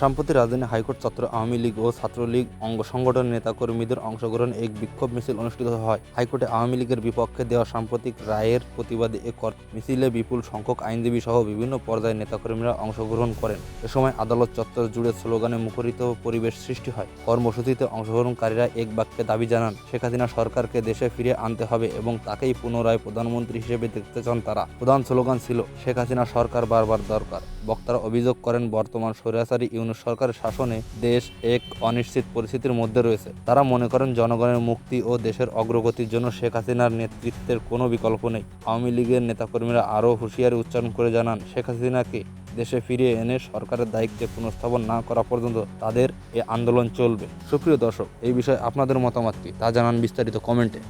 সম্প্রতি রাজধানী হাইকোর্ট চত্বর আওয়ামী লীগ ও ছাত্রলীগ অঙ্গ সংগঠনের নেতাকর্মীদের অংশগ্রহণ এক বিক্ষোভ মিছিল অনুষ্ঠিত হয়। হাইকোর্টে আওয়ামী লীগের বিপক্ষে দেওয়া সাম্প্রতিক রায়ের প্রতিবাদে এ মিছিলে বিপুল সংখ্যক আইনজীবী সহ বিভিন্ন পর্যায়ের নেতাকর্মীরা অংশগ্রহণ করেন। এ সময় আদালত চত্বর জুড়ে স্লোগানে মুখরিত পরিবেশ সৃষ্টি হয়। কর্মসূচিতে অংশগ্রহণকারীরা এক বাক্যে দাবি জানান, শেখ হাসিনা সরকারকে দেশে ফিরে আনতে হবে এবং তাকেই পুনরায় প্রধানমন্ত্রী হিসেবে দেখতে চান তারা। প্রধান স্লোগান ছিল, শেখ হাসিনা সরকার বারবার দরকার। বক্তারা অভিযোগ করেন, বর্তমান স্বৈরাচারী ইউনুস সরকারের শাসনে দেশ এক অনিশ্চিত পরিস্থিতির মধ্যে রয়েছে। তারা মনে করেন, জনগণের মুক্তি ও দেশের অগ্রগতির জন্য শেখ হাসিনার নেতৃত্বের কোনো বিকল্প নেই। আওয়ামী লীগের নেতাকর্মীরা আরও হুঁশিয়ারি উচ্চারণ করে জানান, শেখ হাসিনাকে দেশে ফিরিয়ে এনে সরকারের দায়িত্বে পুনঃস্থাপন না করা পর্যন্ত তাদের এ আন্দোলন চলবে। সুপ্রিয় দর্শক, এই বিষয়ে আপনাদের মতামত কি? তা জানান বিস্তারিত কমেন্টে।